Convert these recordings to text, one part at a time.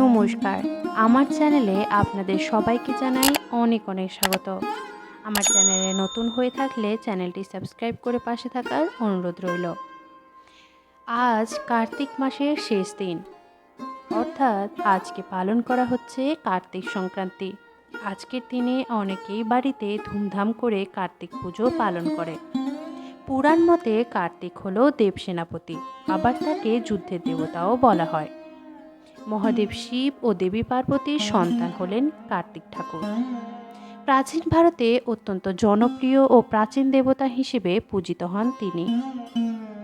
নমস্কার। আমার চ্যানেলে আপনাদের সবাইকে জানাই অনেক অনেক স্বাগত। আমার চ্যানেলে নতুন হয়ে থাকলে চ্যানেলটি সাবস্ক্রাইব করে পাশে থাকার অনুরোধ রইল। আজ কার্তিক মাসের শেষ দিন। অর্থাৎ আজকে পালন করা হচ্ছে কার্তিক সংক্রান্তি। আজকের দিনে অনেকেই বাড়িতে ধুমধাম করে কার্তিক পুজো পালন করে। পুরাণ মতে কার্তিক হলো দেব সেনাপতি আবার তাকে যুদ্ধের দেবতাও বলা হয়। মহাদেব শিব ও দেবী পার্বতীর সন্তান হলেন কার্তিক ঠাকুর। প্রাচীন ভারতে অত্যন্ত জনপ্রিয় ও প্রাচীন দেবতা হিসেবে পূজিত হন তিনি।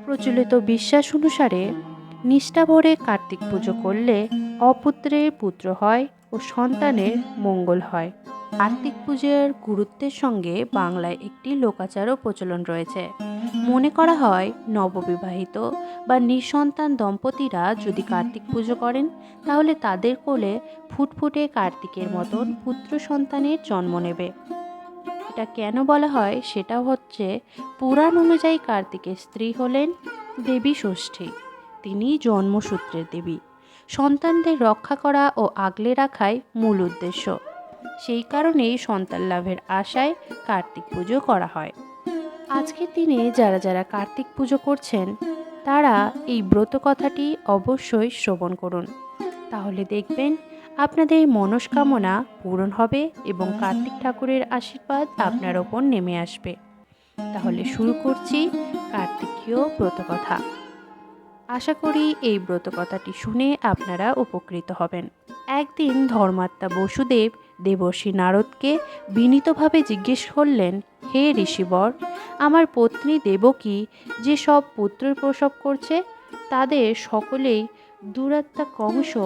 প্রচলিত বিশ্বাস অনুসারে নিষ্ঠাভরে কার্তিক পুজো করলে অপুত্রের পুত্র হয় ও সন্তানের মঙ্গল হয়। কার্তিক পুজোর গুরুত্বের সঙ্গে বাংলায় একটি লোকাচারও প্রচলন রয়েছে। মনে করা হয়, নববিবাহিত বা নিঃসন্তান দম্পতিরা যদি কার্তিক পুজো করেন, তাহলে তাদের কোলে ফুটফুটে কার্তিকের মতন পুত্র সন্তানের জন্ম নেবে। এটা কেন বলা হয়? সেটা হচ্ছে, পুরাণ অনুযায়ী কার্তিকের স্ত্রী হলেন দেবী ষষ্ঠী। তিনি জন্মসূত্রের দেবী। সন্তানদের রক্ষা করা ও আগলে রাখাই মূল উদ্দেশ্য। সেই কারণেই সন্তান লাভের আশায় কার্তিক পুজো করা হয়। আজকের দিনে যারা যারা কার্তিক পুজো করছেন, তারা এই ব্রত কথাটি অবশ্যই শ্রবণ করুন। তাহলে দেখবেন আপনাদের মনস্কামনা পূরণ হবে এবং কার্তিক ঠাকুরের আশীর্বাদ আপনার ওপর নেমে আসবে। তাহলে শুরু করছি কার্তিকীয় ব্রতকথা আশা করি এই ব্রতকথাটি শুনে আপনারা উপকৃত হবেন। একদিন ধর্মাত্মা বসুদেব দেবর্ষী নারদকে বিনীতভাবে জিজ্ঞেস করলেন, হে ঋষিবর, আমার পত্নী দেবকী যে সব পুত্র প্রসব করছে? তাদের সকলেই দুরাত্মা কংস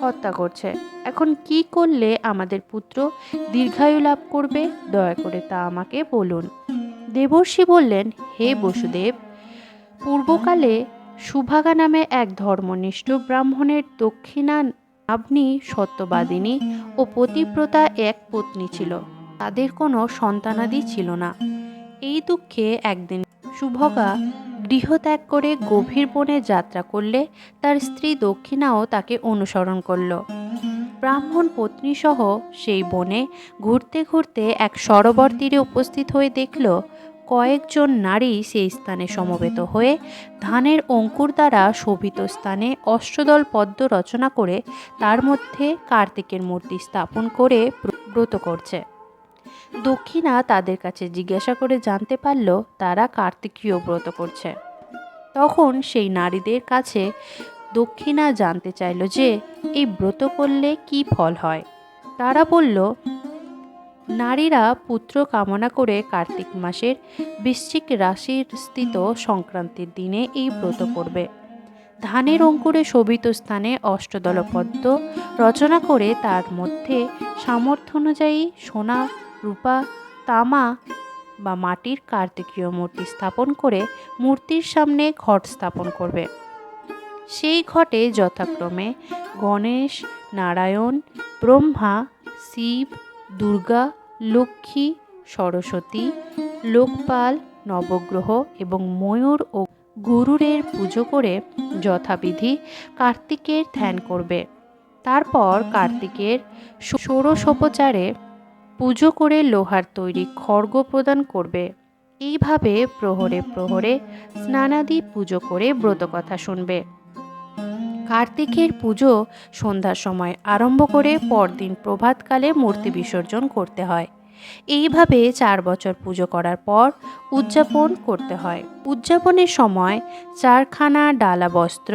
হত্যা করছে। এখন কি করলে আমাদের পুত্র দীর্ঘায়ু লাভ করবে? দয়া করে তা আমাকে বলুন। দেবর্ষি বললেন, হে বসুদেব, পূর্বকালে সুভাগা নামে এক ধর্মনিষ্ঠ ব্রাহ্মণের দক্ষিণা আপনি সত্যবাদিনী ও পতিব্রতা এক পত্নী ছিল। তাদের কোনো সন্তানাদি ছিল না। এই দুঃখে একদিন সুভগা গৃহত্যাগ করে গভীর বনে যাত্রা করলে তার স্ত্রী দক্ষিণাও তাকে অনুসরণ করল। ব্রাহ্মণ পত্নীসহ সেই বনে ঘুরতে ঘুরতে এক সরোবর তীরে উপস্থিত হয়ে দেখল কয়েকজন নারী সেই স্থানে সমবেত হয়ে ধানের অঙ্কুর দ্বারা শোভিত স্থানে অষ্টদল পদ্ম রচনা করে তার মধ্যে কার্তিকের মূর্তি স্থাপন করে ব্রত করছে। দক্ষিণা তাদের কাছে জিজ্ঞাসা করে জানতে পারল তারা কার্তিকীয় ব্রত করছে। তখন সেই নারীদের কাছে দক্ষিণা জানতে চাইল যে, এই ব্রত করলে কি ফল হয়? তারা বলল নারীরা পুত্র কামনা করে কার্তিক মাসের বৃশ্চিক রাশির স্থিত সংক্রান্তির দিনে এই ব্রত করবে। ধানের অঙ্কুরে শোভিত স্থানে অষ্টদলপদ্ম রচনা করে তার মধ্যে সামর্থ্য অনুযায়ী সোনা, রূপা, তামা বা মাটির কার্তিকীয় মূর্তি স্থাপন করে মূর্তির সামনে ঘট স্থাপন করবে। সেই ঘটে যথাক্রমে গণেশ, নারায়ণ, ব্রহ্মা, শিব, দুর্গা লক্ষ্মী, সরস্বতী, লোকপাল, নবগ্রহ এবং ময়ূর ও গুরুরের পুজো করে যথাবিধি কার্তিকের ধ্যান করবে। তারপর কার্তিকের ষোড়শোপচারে পুজো করে লোহার তৈরি খড়গ প্রদান করবে। এইভাবে প্রহরে প্রহরে স্নানাদি পুজো করে ব্রতকথা শুনবে। কার্তিকের পুজো সন্ধ্যার সময় আরম্ভ করে পরদিন প্রভাতকালে মূর্তি বিসর্জন করতে হয়। এইভাবে চার বছর পুজো করার পর উদযাপন করতে হয়। উদযাপনের সময় চারখানা ডালা বস্ত্র,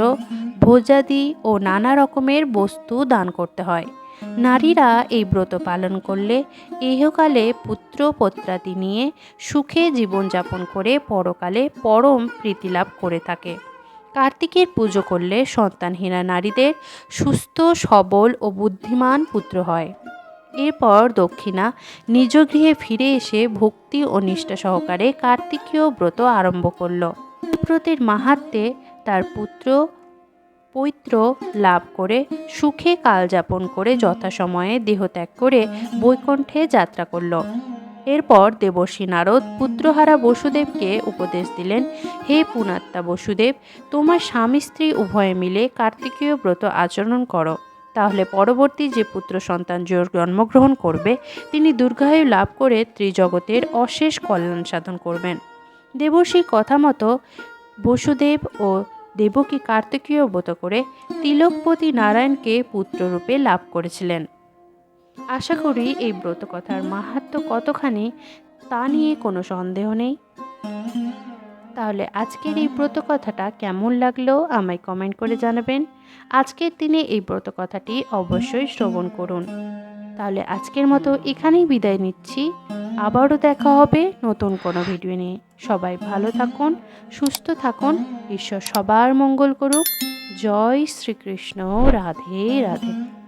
ভোজাদি ও নানা রকমের বস্তু দান করতে হয়। নারীরা এই ব্রত পালন করলে ইহকালে পুত্র পত্রাদি নিয়ে সুখে জীবনযাপন করে পরকালে পরম প্রীতিলাভ করে থাকে। কার্তিকের পুজো করলে সন্তানহীনা নারীদের সুস্থ, সবল ও বুদ্ধিমান পুত্র হয়। এরপর দক্ষিণা নিজ গৃহে ফিরে এসে ভক্তি ও নিষ্ঠা সহকারে কার্তিকীয় ব্রত আরম্ভ করল। ব্রতের মাহাত্মে তার পুত্র পৈত্র লাভ করে সুখে কাল যাপন করে যথাসময়ে দেহত্যাগ করে বৈকুণ্ঠে যাত্রা করল। এরপর দেবর্ষী নারদ পুত্রহারা বসুদেবকে উপদেশ দিলেন, হে পুনাত্মা বসুদেব, তোমার স্বামী স্ত্রী উভয়ে মিলে কার্তিকীয় ব্রত আচরণ করো। তাহলে পরবর্তী যে পুত্র সন্তান জন্মগ্রহণ করবে, তিনি দীর্ঘায়ু লাভ করে ত্রিজগতের অশেষ কল্যাণ সাধন করবেন। দেবর্ষীর কথা মতো বসুদেব ও দেবকী কার্তিকীয় ব্রত করে তিলকপতি নারায়ণকে পুত্ররূপে লাভ করেছিলেন। আশা করি এই ব্রত কথার মাহাত্ম্য কতখানি তা নিয়ে কোনো সন্দেহ নেই। তাহলে আজকের এই ব্রত কথাটা কেমন লাগল আমায় কমেন্ট করে জানাবেন। আজকের দিনে এই ব্রত কথাটি অবশ্যই শ্রবণ করুন। তাহলে আজকের মতো এখানেই বিদায় নিচ্ছি। আবারও দেখা হবে নতুন কোনো ভিডিও নিয়ে। সবাই ভালো থাকুন, সুস্থ থাকুন, ঈশ্বর সবার মঙ্গল করুক। জয় শ্রীকৃষ্ণ, রাধে রাধে।